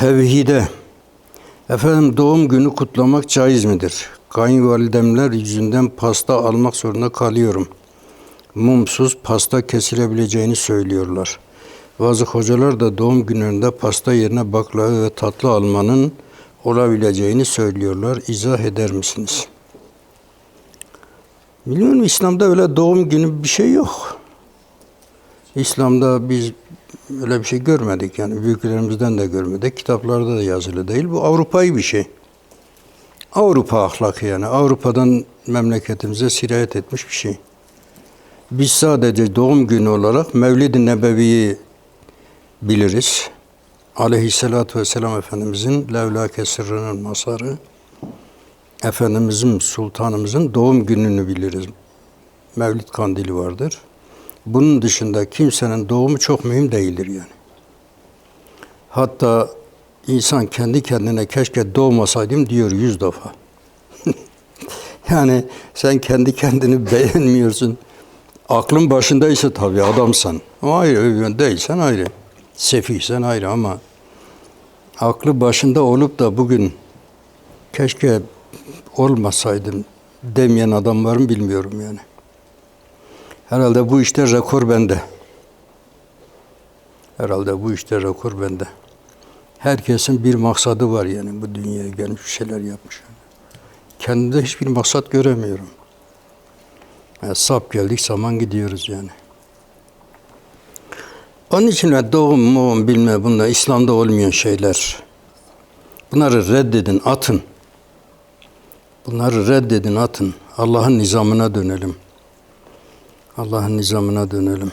Tevhide. Efendim doğum günü kutlamak caiz midir? Kayınvalidemler yüzünden pasta almak zorunda kalıyorum. Mumsuz pasta kesilebileceğini söylüyorlar. Bazı hocalar da doğum günlerinde pasta yerine baklava ve tatlı almanın olabileceğini söylüyorlar. İzah eder misiniz? Bilmiyorum İslam'da öyle doğum günü bir şey yok. İslam'da biz öyle bir şey görmedik yani büyüklerimizden de görmedik. Kitaplarda da yazılı değil. Bu Avrupa'yı bir şey. Avrupa ahlakı yani. Avrupa'dan memleketimize sirayet etmiş bir şey. Biz sadece doğum günü olarak Mevlid-i Nebevi'yi biliriz. Aleyhisselatü Vesselam Efendimizin Levlake sırrının masarı. Efendimizin, Sultanımızın doğum gününü biliriz. Mevlid kandili vardır. Bunun dışında kimsenin doğumu çok mühim değildir yani. Hatta insan kendi kendine keşke doğmasaydım diyor yüz defa. yani sen kendi kendini beğenmiyorsun. Aklın başındaysa tabii adamsan. O ayrı, değilsen ayrı. Sefihsen ayrı ama aklı başında olup da bugün keşke olmasaydım demeyen adam var mı bilmiyorum yani. Herhalde bu işte rekor bende. Herhalde bu işte rekor bende. Herkesin bir maksadı var yani bu dünyaya gelmiş bir şeyler yapmış. Kendimde hiçbir maksat göremiyorum. Yani sap geldik zaman gidiyoruz yani. Onun için de doğum muğum bilme bunlar İslam'da olmayan şeyler. Bunları reddedin, atın. Bunları reddedin, atın. Allah'ın nizamına dönelim. Allah'ın nizamına dönelim.